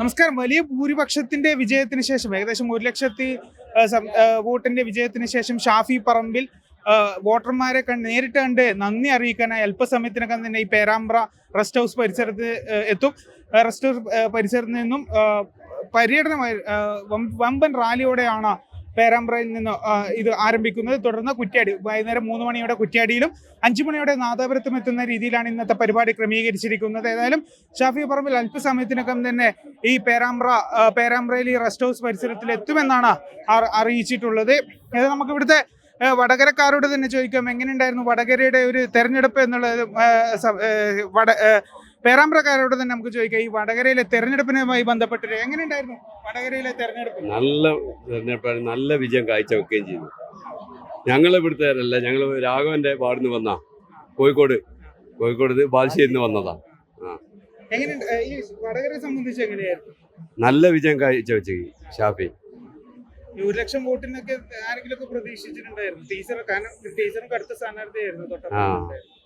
നമസ്കാരം. വലിയ ഭൂരിപക്ഷത്തിന്റെ വിജയത്തിന് ശേഷം ഏകദേശം ഒരു ലക്ഷത്തി വോട്ടിന്റെ വിജയത്തിന് ശേഷം ഷാഫി പറമ്പിൽ വോട്ടർമാരെ കണ്ട് നേരിട്ട് കണ്ട് നന്ദി അറിയിക്കാനായി അല്പസമയത്തിനകം തന്നെ ഈ പേരാമ്പ്ര റെസ്റ്റ് ഹൗസ് പരിസരത്ത് എത്തും. റെസ്റ്റ് ഹൗസ് പരിസരത്ത് നിന്നും പര്യടനമായി വമ്പൻ റാലിയോടെയാണ് പേരാമ്പ്രയിൽ നിന്ന് ഇത് ആരംഭിക്കുന്നത്. തുടർന്ന് കുറ്റ്യാടി വൈകുന്നേരം മൂന്ന് മണിയോടെ കുറ്റ്യാടിയിലും അഞ്ചു മണിയോടെ നാദാപുരത്തും എത്തുന്ന രീതിയിലാണ് ഇന്നത്തെ പരിപാടി ക്രമീകരിച്ചിരിക്കുന്നത്. ഏതായാലും ഷാഫി പറമ്പിൽ അല്പസമയത്തിനകം തന്നെ ഈ പേരാമ്പ്ര പേരാമ്പ്രയിൽ ഈ റെസ്റ്റ് ഹൗസ് പരിസരത്തിൽ എത്തുമെന്നാണ് അറിയിച്ചിട്ടുള്ളത്. ഇത് നമുക്ക് ഇവിടുത്തെ വടകരക്കാരോട് തന്നെ ചോദിക്കാം. എങ്ങനെയുണ്ടായിരുന്നു വടകരയുടെ ഒരു തെരഞ്ഞെടുപ്പ് എന്നുള്ളത് വട പേരാമ്പ്രക്കാരോട് തന്നെ നമുക്ക് ചോദിക്കാം. ഈ വടകരയിലെ തെരഞ്ഞെടുപ്പിനുമായി ബന്ധപ്പെട്ട് എങ്ങനെയുണ്ടായിരുന്നു വടകരയിലെ തെരഞ്ഞെടുപ്പ്? നല്ല തെരഞ്ഞെടുപ്പാണ് നല്ല വിജയം കാഴ്ചവെക്കുകയും ചെയ്തു. ഞങ്ങൾ ഇവിടുത്തെ ഞങ്ങൾ രാഘവന്റെ വാർഡിന്ന് വന്ന. കോഴിക്കോട് കോഴിക്കോട് ബാലുശ്ശേരിയിൽ നിന്ന് വന്നതാ. ഈ വടകരയെ സംബന്ധിച്ച് എങ്ങനെയായിരുന്നു? നല്ല വിജയം കാഴ്ച വെച്ചു ഷാഫി ഒരു ലക്ഷം വോട്ടിനൊക്കെ ആരെങ്കിലും ഒക്കെ പ്രതീക്ഷിച്ചിട്ടുണ്ടായിരുന്നു? ടീച്ചർ കാരണം ടീച്ചറും കടുത്ത സ്ഥാനാർത്ഥിയായിരുന്നു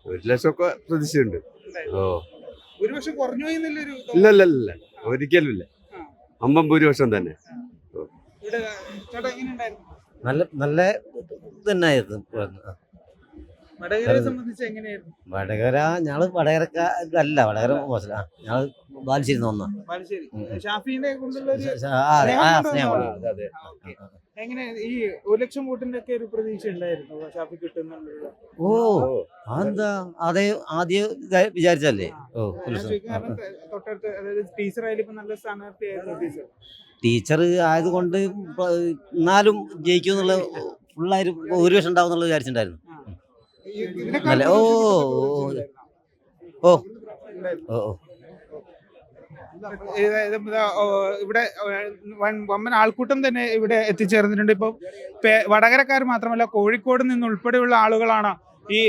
ഒരു ലക്ഷം ലക്ഷമൊക്കെ പ്രതീക്ഷയുണ്ട് ഓ. ഒരുപക്ഷെ കുറഞ്ഞു ഇല്ല ഇല്ല ഇല്ല ഒരിക്കലും ഇല്ല. ആ. അമ്പം ഭൂരിപക്ഷം തന്നെ. ഇവിടെ ചേട്ടാ എങ്ങനെയുണ്ടായിരുന്നു നല്ല നല്ല എങ്ങനെയായിരുന്നു വടകര ഞങ്ങൾ വടകരക്കല്ല വടകര മോശം ഞങ്ങൾ ബാലുശ്ശേരി. വന്ന. എങ്ങനെ ഈ ഒരു ലക്ഷം വോട്ടിന്റെ ഒക്കെ ഒരു പ്രതീക്ഷ ഉണ്ടായിരുന്നു ഷാഫി കിട്ടുന്നുള്ള ഓ അതെന്താ? അതേ ആദ്യം വിചാരിച്ചല്ലേ ഓ. തൊട്ടടുത്ത് അതായത് ടീച്ചർ ആയാലും ഇപ്പൊ നല്ല സ്ഥാനാർത്ഥിയായിരുന്നു ടീച്ചർ. ടീച്ചർ ആയതുകൊണ്ട് എന്നാലും ജയിക്കും എന്നുള്ള ഫുള്ളായിട്ട് ഒരു വർഷം ഉണ്ടാവും എന്നുള്ള വിചാരിച്ചിട്ടുണ്ടായിരുന്നു. നല്ല- ഓ, ഓ, ഓ. ഓ. ഇവിടെ വമ്പൻ ആൾക്കൂട്ടം തന്നെ ഇവിടെ എത്തിച്ചേർന്നിട്ടുണ്ട്. ഇപ്പൊ വടകരക്കാർ മാത്രമല്ല കോഴിക്കോട് നിന്ന് ഉൾപ്പെടെയുള്ള ആളുകളാണ് ഈ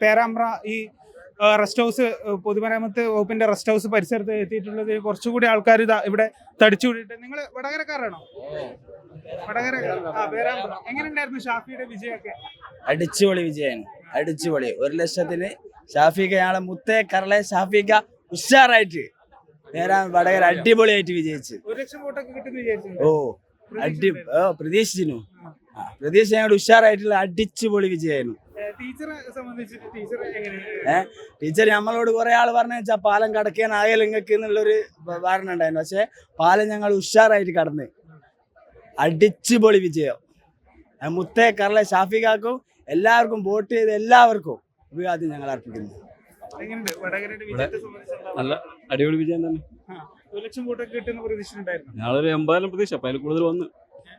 പേരാമ്പ്ര ഈ റെസ്റ്റ് ഹൗസ് പൊതുമരാമത്ത് വകുപ്പിന്റെ റെസ്റ്റ് ഹൗസ് പരിസരത്ത് എത്തിയിട്ടുള്ളത് കുറച്ചുകൂടി ആൾക്കാർ ഇവിടെ തടിച്ചു കൂടിയിട്ട്. നിങ്ങൾ വടകരക്കാരാണോ? വടകര എങ്ങനെയുണ്ടായിരുന്നു ഷാഫിയുടെ വിജയമൊക്കെ? അടിച്ചുപൊളി വിജയാണ് അടിച്ചുപൊളി. ഒരു ലക്ഷത്തിന് ഷാഫിക്ക ഞങ്ങളെ മുത്തേ കരളെ ഷാഫിക്ക ഉഷാറായിട്ട് നേരാ വടകര അടിപൊളിയായിട്ട് വിജയിച്ചു. ഒരു ലക്ഷം വോട്ടൊക്കെ വിജയിച്ചു ഓ അടി പ്രതീക്ഷിച്ചിരുന്നു. പ്രതീക്ഷ ഞങ്ങളുടെ ഉഷാറായിട്ടുള്ള അടിച്ചുപൊളി വിജയമായിരുന്നു സംബന്ധിച്ചിട്ട് ടീച്ചർ നമ്മളോട് കുറെ ആൾ പറഞ്ഞു വെച്ചാൽ പാലം കടക്കാനായാലും നിങ്ങൾക്ക് എന്നുള്ളൊരു ധാരണ ഉണ്ടായിരുന്നു. പക്ഷെ പാലം ഞങ്ങൾ ഉഷാറായിട്ട് കടന്ന്. അടിച്ചു പൊളി വിജയം. മുത്തേ കറളെ ഷാഫിക്കാക്കും എല്ലാവർക്കും വോട്ട് ചെയ്ത് എല്ലാവർക്കും അഭിവാദ്യം ഞങ്ങൾ അർപ്പിക്കുന്നു. നല്ല അടിപൊളി വിജയം തന്നെ. ഞങ്ങളൊരു എൺപതിലും പ്രതീക്ഷ. അപ്പൊ അതിൽ കൂടുതൽ വന്ന്.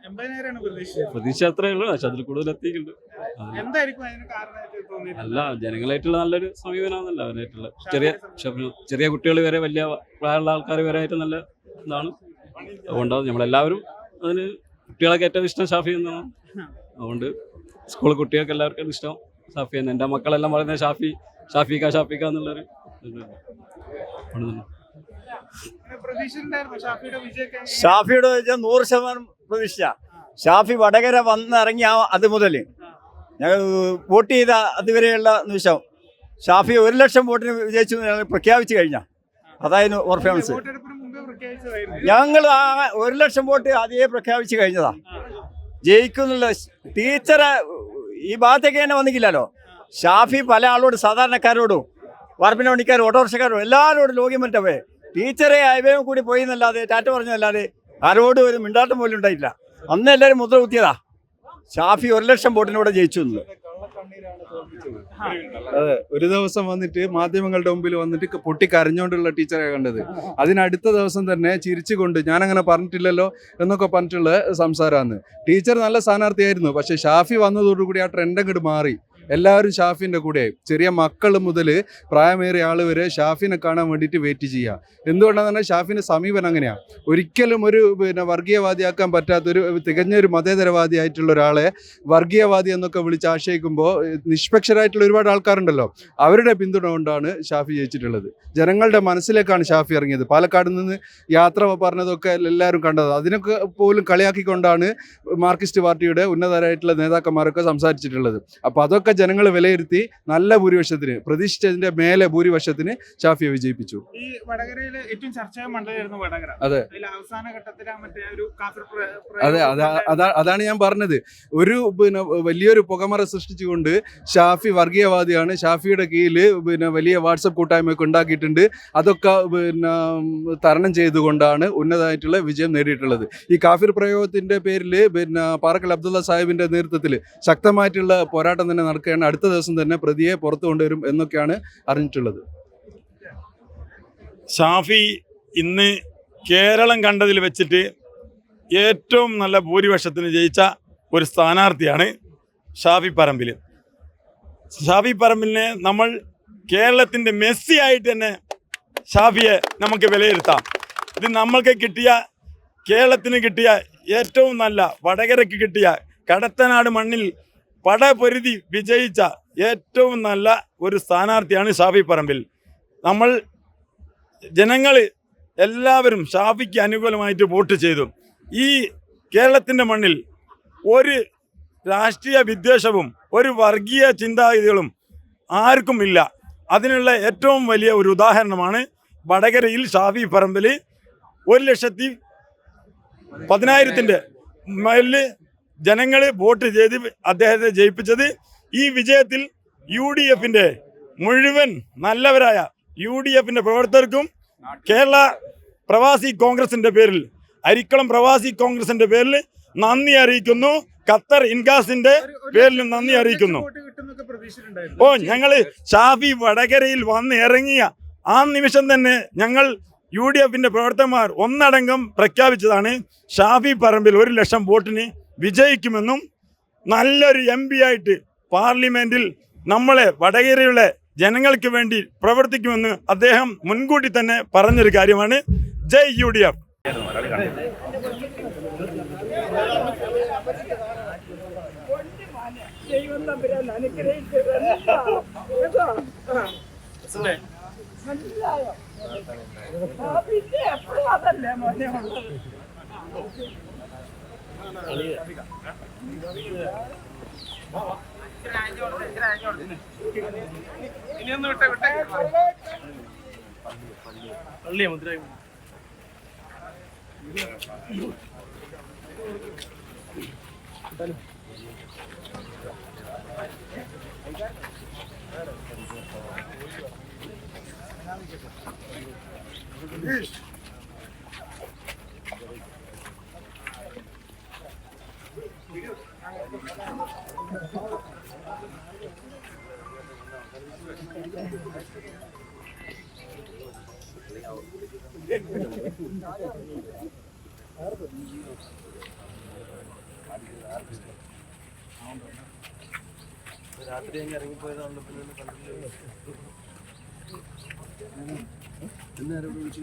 എൺപതിനായിരമാണ് പ്രതീക്ഷിച്ചത്. പ്രതീക്ഷ അത്രേ ഉള്ളൂ. പക്ഷെ അതിൽ കൂടുതൽ എത്തിയിട്ടുണ്ട്. അല്ല. എന്തായിരിക്കും അതിന് കാരണമായിട്ട് തോന്നിയത്? നല്ല ജനങ്ങളായിട്ടുള്ള നല്ലൊരു സമീപനമാണല്ലോ അവരായിട്ടുള്ള ചെറിയ ചെറിയ കുട്ടികൾ വരെ വലിയ പ്രായമുള്ള ആൾക്കാർ വരെ ആയിട്ട് നല്ല ഇതാണ്. അതുകൊണ്ടാണ് നമ്മളെല്ലാവരും അതിന് കുട്ടികളൊക്കെ ഏറ്റവും ഇഷ്ടം ഷാഫി എന്നാണ്. അതുകൊണ്ട് സ്കൂൾ കുട്ടികൾക്ക് എല്ലാവർക്കും ഇഷ്ടം ഷാഫി എന്ന് എന്റെ മക്കളെല്ലാം പറയുന്നത് ഷാഫി ഷാഫിക്ക ഷാഫിക്ക എന്നുള്ളൊരു ഇത് അതുകൊണ്ട് തന്നെ. അങ്ങനെ പ്രതീക്ഷിച്ചിട്ടുണ്ടായിരുന്നു ഷാഫിയുടെ വിജയം വെച്ചാൽ നൂറ് ശതമാനം പ്രതീക്ഷ ഷാഫി വടകര വന്നിറങ്ങിയ ആ അത് മുതൽ ഞങ്ങൾ വോട്ട് ചെയ്ത അതുവരെയുള്ള നിമിഷം ഷാഫി ഒരു ലക്ഷം വോട്ടിന് വിജയിച്ചു ഞങ്ങൾ പ്രഖ്യാപിച്ചു കഴിഞ്ഞ. അതായിരുന്നു പെർഫോമൻസ് ഞങ്ങൾ ആ ഒരു ലക്ഷം വോട്ട് ആദ്യേ പ്രഖ്യാപിച്ചു കഴിഞ്ഞതാ. ജയിക്കുന്നുള്ള ടീച്ചറെ ഈ ഭാഗത്തേക്ക് തന്നെ വന്നിക്കില്ലല്ലോ. ഷാഫി പല ആളോട് സാധാരണക്കാരോടും വാർപ്പിന് പണിക്കാരും ഓട്ടോറിക്ഷക്കാരും എല്ലാവരോടും ലോകം മറ്റവേ ടീച്ചറെ അയവയും കൂടി പോയി എന്നല്ലാതെ ടാറ്റ പറഞ്ഞതല്ലാതെ ആരോട് ഒരു മിണ്ടാട്ടം പോലും ഉണ്ടായില്ല. അന്ന് എല്ലാവരും മുദ്ര കുത്തിയതാ. ഷാഫി ഒരു ലക്ഷം വോട്ടിനൂടെ ജയിച്ചു എന്ന്. അതെ ഒരു ദിവസം വന്നിട്ട് മാധ്യമങ്ങളുടെ മുമ്പിൽ വന്നിട്ട് പൊട്ടിക്കരഞ്ഞുകൊണ്ടുള്ള പൊട്ടി കരഞ്ഞുകൊണ്ടുള്ള ടീച്ചറെ കണ്ടത്. അതിനടുത്ത ദിവസം തന്നെ ചിരിച്ചുകൊണ്ട് ഞാനങ്ങനെ പറഞ്ഞിട്ടില്ലല്ലോ എന്നൊക്കെ പറഞ്ഞിട്ടുള്ള സംസാരമാണ് ടീച്ചർ നല്ല സ്ഥാനാർത്ഥിയായിരുന്നു പക്ഷെ ഷാഫി വന്നതോടുകൂടി ആ ട്രെൻഡ് അങ്ങോട്ട് മാറി. എല്ലാവരും ഷാഫിന്റെ കൂടെ. ചെറിയ മക്കൾ മുതൽ പ്രായമേറിയ ആൾ വരെ ഷാഫിനെ കാണാൻ വേണ്ടിയിട്ട് വെയിറ്റ് ചെയ്യുക എന്തുകൊണ്ടാണെന്ന് പറഞ്ഞാൽ ഷാഫിന്റെ സമീപനം അങ്ങനെയാണ് ഒരിക്കലും ഒരു പിന്നെ വർഗീയവാദിയാക്കാൻ പറ്റാത്തൊരു തികഞ്ഞൊരു മതേതരവാദി ആയിട്ടുള്ള ഒരാളെ വർഗീയവാദി എന്നൊക്കെ വിളിച്ച് ആശയിക്കുമ്പോൾ നിഷ്പക്ഷരായിട്ടുള്ള ഒരുപാട് ആൾക്കാരുണ്ടല്ലോ. അവരുടെ പിന്തുണ കൊണ്ടാണ് ഷാഫി ജയിച്ചിട്ടുള്ളത്. ജനങ്ങളുടെ മനസ്സിലേക്കാണ് ഷാഫി ഇറങ്ങിയത്. പാലക്കാട് നിന്ന് യാത്ര പറഞ്ഞതൊക്കെ എല്ലാവരും കണ്ടത്. അതിനൊക്കെ പോലും കളിയാക്കിക്കൊണ്ടാണ് മാർക്സിസ്റ്റ് പാർട്ടിയുടെ ഉന്നതരായിട്ടുള്ള നേതാക്കന്മാരൊക്കെ സംസാരിച്ചിട്ടുള്ളത്. അപ്പോൾ അതൊക്കെ ജനങ്ങൾ വിലയിരുത്തി നല്ല ഭൂരിപക്ഷത്തിന് പ്രതീക്ഷിച്ചതിന്റെ മേലെ ഭൂരിപക്ഷത്തിന് ഷാഫിയെ വിജയിപ്പിച്ചു. ഈ വടകരയിലെ ഏറ്റവും ചർച്ചയായ മണ്ഡലമായിരുന്നു വടകര. അതെ. അവസാന പ്ര- അതെ അതാണ് ഞാൻ പറഞ്ഞത്. ഒരു പിന്നെ വലിയൊരു പുകമറ സൃഷ്ടിച്ചുകൊണ്ട് ഷാഫി വർഗീയവാദിയാണ്. ഷാഫിയുടെ കീഴിൽ പിന്നെ വലിയ വാട്സപ്പ് കൂട്ടായ്മയൊക്കെ ഉണ്ടാക്കിയിട്ടുണ്ട്. അതൊക്കെ പിന്നെ തരണം ചെയ്തുകൊണ്ടാണ് ഉന്നതമായിട്ടുള്ള വിജയം നേടിയിട്ടുള്ളത്. ഈ കാഫിർ പ്രയോഗത്തിന്റെ പേരിൽ പിന്നെ പാറക്കൽ അബ്ദുള്ള സാഹിബിന്റെ നേതൃത്വത്തിൽ ശക്തമായിട്ടുള്ള പോരാട്ടം തന്നെ നടക്കുകയാണ് അടുത്ത ദിവസം തന്നെ പ്രതിയെ പുറത്തു കൊണ്ടുവരും എന്നൊക്കെയാണ് അറിഞ്ഞിട്ടുള്ളത്. ഷാഫി ഇന്ന് കേരളം കണ്ടതിൽ വെച്ചിട്ട് ഏറ്റവും നല്ല ഭൂരിപക്ഷത്തിന് ജയിച്ച ഒരു സ്ഥാനാർത്ഥിയാണ് ഷാഫി പറമ്പിൽ ഷാഫി പറമ്പിലിനെ നമ്മൾ കേരളത്തിന്റെ മെസ്സി ആയിട്ട് തന്നെ ഷാഫിയെ നമുക്ക് വിലയിരുത്താം. ഇത് നമ്മൾക്ക് കിട്ടിയ കേരളത്തിന് കിട്ടിയ ഏറ്റവും നല്ല വടകരയ്ക്ക് കിട്ടിയ കടത്തനാട് മണ്ണിൽ പടപൊരുതി വിജയിച്ച ഏറ്റവും നല്ല ഒരു സ്ഥാനാർത്ഥിയാണ് ഷാഫി പറമ്പിൽ. നമ്മൾ ജനങ്ങൾ എല്ലാവരും ഷാഫിക്ക് അനുകൂലമായിട്ട് വോട്ട് ചെയ്തു. ഈ കേരളത്തിന്റെ മണ്ണിൽ ഒരു രാഷ്ട്രീയ വിദ്വേഷവും ഒരു വർഗീയ ചിന്താഗതികളും ആർക്കും ഇല്ല. അതിനുള്ള ഏറ്റവും വലിയ ഒരു ഉദാഹരണമാണ് വടകരയിൽ ഷാഫി പറമ്പിൽ ഒരു ലക്ഷത്തി പതിനായിരത്തിന്റെ മേലിൽ ജനങ്ങൾ വോട്ട് ചെയ്ത് അദ്ദേഹത്തെ ജയിപ്പിച്ചത് ഈ വിജയത്തിൽ യു ഡി എഫിന്റെ മുഴുവൻ നല്ലവരായ യു ഡി എഫിന്റെ പ്രവർത്തകർക്കും കേരള പ്രവാസി കോൺഗ്രസിന്റെ പേരിൽ അരിക്കളം പ്രവാസി കോൺഗ്രസിന്റെ പേരിൽ നന്ദി അറിയിക്കുന്നു ഖത്തർ ഇൻകാസിന്റെ പേരിൽ നന്ദി അറിയിക്കുന്നു. ഓ ഞങ്ങൾ ഷാഫി വടകരയിൽ വന്ന് ഇറങ്ങിയ ആ നിമിഷം തന്നെ ഞങ്ങൾ യു ഡി എഫിന്റെ പ്രവർത്തകന്മാർ ഒന്നടങ്കം പ്രഖ്യാപിച്ചതാണ് ഷാഫി പറമ്പിൽ ഒരു ലക്ഷം വോട്ടിന് വിജയിക്കുമെന്നും നല്ലൊരു എം പി ആയിട്ട് പാർലമെന്റിൽ നമ്മളെ വടകരയുടെ ജനങ്ങൾക്ക് വേണ്ടി പ്രവർത്തിക്കുമെന്ന് അദ്ദേഹം മുൻകൂട്ടി തന്നെ പറഞ്ഞൊരു കാര്യമാണ്. ജയ് യു ഡി എഫ്. ഇനിയൊന്ന് വിട്ടേ വിട്ടേ പള്ളിയാ മുദ്ര Peace. രാത്രി അങ്ങ് ഇറങ്ങിപ്പോയതാണല്ലോ പിന്നെ കണ്ടില്ല? എന്നാരോട് വിളിച്ചു